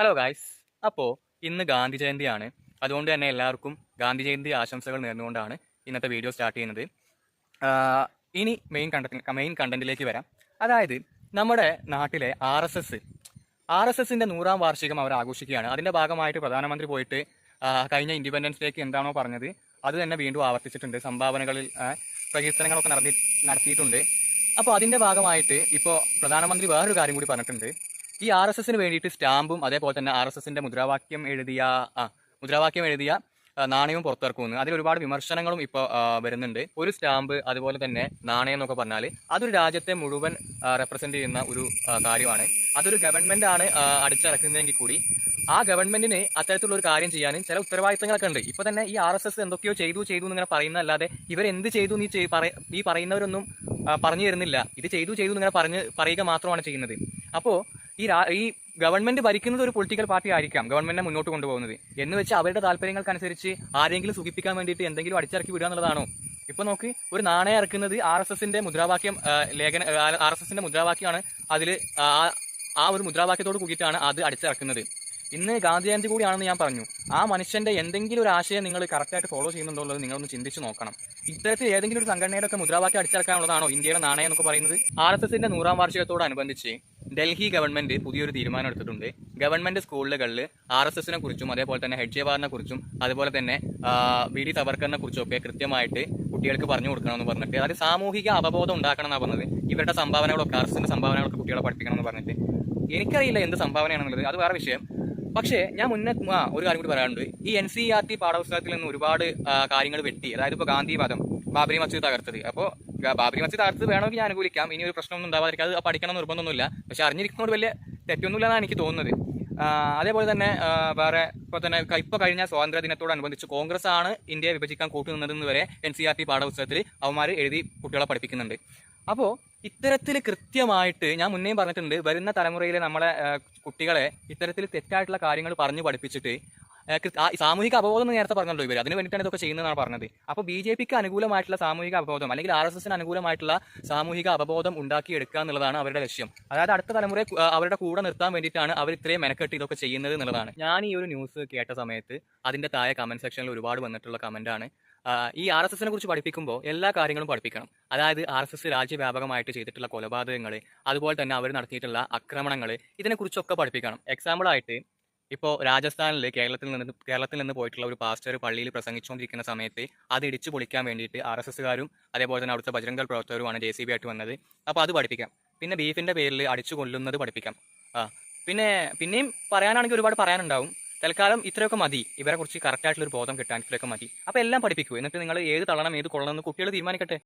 Hello guys അപ്പോൾ ഇന്ന് ഗാന്ധി ജയന്തിയാണ്. അതുകൊണ്ട് തന്നെ എല്ലാവർക്കും ഗാന്ധി ജയന്തി ആശംസകൾ നേർന്നുകൊണ്ടാണ് ഇന്നത്തെ വീഡിയോ സ്റ്റാർട്ട് ചെയ്യുന്നത്. ഇനി മെയിൻ കണ്ടന്റ് മെയിൻ കണ്ടന്റിലേക്ക് വരാം. അതായത് നമ്മുടെ നാട്ടിലെ R S S. R S എസിന്റെ നൂറാം വാർഷികം അവർ ആഘോഷിക്കുകയാണ്. അതിന്റെ ഭാഗമായിട്ട് പ്രധാനമന്ത്രി പോയിട്ട് കഴിഞ്ഞ ഇൻഡിപെൻഡൻസ് ഡേക്ക് എന്താണോ പറഞ്ഞത് അത് തന്നെ വീണ്ടും ആവർത്തിച്ചിട്ടുണ്ട്. സംഭാവനകളിൽ പ്രകീർത്തനങ്ങളൊക്കെ നടത്തി നടത്തിയിട്ടുണ്ട്. അപ്പോൾ അതിന്റെ ഭാഗമായിട്ട് ഇപ്പോൾ പ്രധാനമന്ത്രി വേറൊരു കാര്യം കൂടി പറഞ്ഞിട്ടുണ്ട്. ഈ ആർ എസ് എസിന് വേണ്ടിയിട്ട് സ്റ്റാമ്പും അതേപോലെ തന്നെ ആർ എസ് എസിന്റെ മുദ്രാവാക്യം എഴുതിയ ആ മുദ്രാവാക്യം എഴുതിയ നാണയവും പുറത്തിറക്കുന്നു. അതിൽ ഒരുപാട് വിമർശനങ്ങളും ഇപ്പോൾ വരുന്നുണ്ട്. ഒരു സ്റ്റാമ്പ് അതുപോലെ തന്നെ നാണയം എന്നൊക്കെ പറഞ്ഞാൽ അതൊരു രാജ്യത്തെ മുഴുവൻ റെപ്രസെന്റ് ചെയ്യുന്ന ഒരു കാര്യമാണ്. അതൊരു ഗവൺമെന്റ് ആണ് അടിച്ചിറക്കുന്നതെങ്കിൽ കൂടി ആ ഗവൺമെന്റിന് അത്തരത്തിലുള്ള ഒരു കാര്യം ചെയ്യാനും ചില ഉത്തരവാദിത്തങ്ങളൊക്കെ ഉണ്ട്. ഇപ്പൊ തന്നെ ഈ ആർ എസ് എസ് എന്തൊക്കെയോ ചെയ്തു ചെയ്തു എന്നിങ്ങനെ പറയുന്നതല്ലാതെ ഇവരെന്ത് ചെയ്തു നീ ഈ പറയുന്നവരൊന്നും പറഞ്ഞു തരുന്നില്ല. ഇത് ചെയ്തു ചെയ്തു എന്നിങ്ങനെ പറഞ്ഞ് പറയുക മാത്രമാണ് ചെയ്യുന്നത്. അപ്പോൾ ഈ ഈ ഗവൺമെന്റ് ഭരിക്കുന്നത് ഒരു പൊളിറ്റിക്കൽ പാർട്ടി ആയിരിക്കാം ഗവൺമെന്റിനെ മുന്നോട്ട് കൊണ്ടുപോകുന്നത്. എന്ന് വെച്ച് അവരുടെ താല്പര്യങ്ങൾക്കനുസരിച്ച് ആരെങ്കിലും സുഖിപ്പിക്കാൻ വേണ്ടിയിട്ട് എന്തെങ്കിലും അടിച്ചിറക്കി വിടുക എന്നുള്ളതാണോ? ഇപ്പൊ നോക്ക് ഒരു നാണയം ഇറക്കുന്നത് ആർ എസ് എസിന്റെ മുദ്രാവാക്യം ലേഖന ആർ എസ് എസിന്റെ മുദ്രാവാക്യമാണ് അതിൽ ആ ഒരു മുദ്രാവാക്യത്തോട് കൂടിയിട്ടാണ് അത് അടിച്ചിറക്കുന്നത്. ഇന്ന് ഗാന്ധിജയന്തി കൂടിയാണെന്ന് ഞാൻ പറഞ്ഞു. ആ മനുഷ്യന്റെ എന്തെങ്കിലും ഒരു ആശയം നിങ്ങൾ കറക്റ്റായിട്ട് ഫോളോ ചെയ്യുന്നുണ്ടോ എന്നുള്ളത് നിങ്ങളൊന്ന് ചിന്തിച്ച് നോക്കണം. ഇത്തരത്തിൽ ഏതെങ്കിലും ഒരു സംഘടനയുടെ ഒക്കെ മുദ്രാവാക്യം അടിച്ചിറക്കാനുള്ളതാണോ ഇന്ത്യയുടെ നാണയം എന്നൊക്കെ പറയുന്നത്? ആർ എസ് എസിന്റെ നൂറാം വാർഷികത്തോടനുബന്ധിച്ച് ഡൽഹി ഗവൺമെന്റ് പുതിയൊരു തീരുമാനം എടുത്തിട്ടുണ്ട്. ഗവൺമെന്റ് സ്കൂളുകളിൽ ആർ എസ് എസിനെ കുറിച്ചും അതേപോലെ തന്നെ ഹെഡ് ജവാറിനെ കുറിച്ചും അതുപോലെ തന്നെ വി ഡി കുറിച്ചും ഒക്കെ കൃത്യമായിട്ട് കുട്ടികൾക്ക് പറഞ്ഞു കൊടുക്കണമെന്ന് പറഞ്ഞിട്ട് അതായത് സാമൂഹിക അവബോധം ഉണ്ടാക്കണം എന്നാണ് പറഞ്ഞത്. ഇവരുടെ സംഭാവനകളൊക്കെ ആർ എസ് എസിന്റെ സംഭാവനകളൊക്കെ കുട്ടികളെ പഠിപ്പിക്കണം എന്ന് പറഞ്ഞിട്ട്. എനിക്കറിയില്ല എന്ത് സംഭാവനയാണെന്നുള്ളത്. അത് വേറെ വിഷയം. പക്ഷേ ഞാൻ മുന്നേ ആ, ഒരു കാര്യം കൂടി പറയാനുണ്ട്. ഈ എൻ സി ആർ ടി പാഠപുസ്തകത്തിൽ നിന്ന് ഒരുപാട് കാര്യങ്ങൾ വെട്ടി. അതായത് ഇപ്പോൾ ഗാന്ധി മതം ബാബരി മസ്ജിദ് തകർത്തത്. അപ്പോൾ ബാബരി മസ്ജിദ് തകർത്തത് വേണമെങ്കിൽ ഞാൻ അനുകൂലിക്കാം. ഇനി ഒരു പ്രശ്നമൊന്നും ഉണ്ടാവാതിരിക്കും അത് പഠിക്കണം നിർബന്ധമൊന്നുമില്ല. പക്ഷെ ഒരു വലിയ തെറ്റൊന്നുമില്ലെന്നാണ് എനിക്ക് തോന്നുന്നത്. അതേപോലെ തന്നെ വേറെ ഇപ്പോൾ തന്നെ ഇപ്പോൾ കഴിഞ്ഞ സ്വാതന്ത്ര്യ ദിനത്തോടനുബന്ധിച്ച് കോൺഗ്രസ് ആണ് ഇന്ത്യയെ വിഭജിക്കാൻ കൂട്ടുനിന്നതെന്ന് വരെ എൻ സി ആർ ടി പാഠപുസ്തകത്തിൽ അവന്മാർ എഴുതി കുട്ടികളെ പഠിപ്പിക്കുന്നുണ്ട്. അപ്പോൾ ഇത്തരത്തിൽ കൃത്യമായിട്ട് ഞാൻ മുന്നേ പറഞ്ഞിട്ടുണ്ട് വരുന്ന തലമുറയിലെ നമ്മളെ കുട്ടികളെ ഇത്തരത്തിൽ തെറ്റായിട്ടുള്ള കാര്യങ്ങൾ പറഞ്ഞു പഠിപ്പിച്ചിട്ട് സാമൂഹിക അവബോധം എന്ന് നേരത്തെ പറഞ്ഞല്ലോ ഇവർ അതിന് വേണ്ടിയിട്ടാണ് ഇതൊക്കെ ചെയ്യുന്നതെന്നാണ് പറഞ്ഞത്. അപ്പോൾ ബി ജെ പിക്ക് അനുകൂലമായിട്ടുള്ള സാമൂഹിക അവബോധം അല്ലെങ്കിൽ ആർ എസ് എസിന് അനുകൂലമായിട്ടുള്ള സാമൂഹിക അവബോധം ഉണ്ടാക്കിയെടുക്കുക എന്നുള്ളതാണ് അവരുടെ ലക്ഷ്യം. അതായത് അടുത്ത തലമുറയെ അവരുടെ കൂടെ നിർത്താൻ വേണ്ടിയിട്ടാണ് അവർ ഇത്രയും മെനക്കെട്ട് ഇതൊക്കെ ചെയ്യുന്നത് എന്നുള്ളതാണ്. ഞാൻ ഈ ഒരു ന്യൂസ് കേട്ട സമയത്ത് അതിന്റെ താഴെ കമന്റ് സെക്ഷനിൽ ഒരുപാട് വന്നിട്ടുള്ള കമന്റാണ് ഈ ആർ എസ് എസിനെ കുറിച്ച് പഠിപ്പിക്കുമ്പോൾ എല്ലാ കാര്യങ്ങളും പഠിപ്പിക്കണം. അതായത് ആർ എസ് എസ് രാജ്യവ്യാപകമായിട്ട് ചെയ്തിട്ടുള്ള കൊലപാതകങ്ങൾ അതുപോലെ തന്നെ അവർ നടത്തിയിട്ടുള്ള ആക്രമണങ്ങൾ ഇതിനെക്കുറിച്ചൊക്കെ പഠിപ്പിക്കണം. എക്സാമ്പിൾ ആയിട്ട് ഇപ്പോൾ രാജസ്ഥാനിൽ കേരളത്തിൽ നിന്ന് കേരളത്തിൽ നിന്ന് പോയിട്ടുള്ള ഒരു പാസ്റ്റർ പള്ളിയിൽ പ്രസംഗിച്ചുകൊണ്ടിരിക്കുന്ന സമയത്ത് അത് ഇടിച്ചു പൊളിക്കാൻ വേണ്ടിയിട്ട് ആർ എസ് എസ്സുകാരും അതേപോലെ തന്നെ അവിടുത്തെ ബജരംഗൽ പ്രവർത്തകരുമാണ് ജെ സി ബി ആയിട്ട് വന്നത്. അപ്പോൾ അത് പഠിപ്പിക്കാം. പിന്നെ ബീഫിന്റെ പേരിൽ അടിച്ചു കൊല്ലുന്നത് പഠിപ്പിക്കാം. ആ പിന്നെ പിന്നെയും പറയാനാണെങ്കിൽ ഒരുപാട് പറയാനുണ്ടാവും. തൽക്കാലം ഇത്രയൊക്കെ മതി. ഇവരെക്കുറിച്ച് കുറിച്ച് കറക്റ്റ് ഒരു ബോധം കിട്ടാൻ ഇത്രയൊക്കെ മതി. അപ്പോൾ എല്ലാം പഠിപ്പിക്കൂ. എന്നിട്ട് നിങ്ങൾ ഏത് തള്ളണം ഏത് കൊള്ളണം എന്ന് കുട്ടികൾ തീരുമാനിക്കട്ടെ.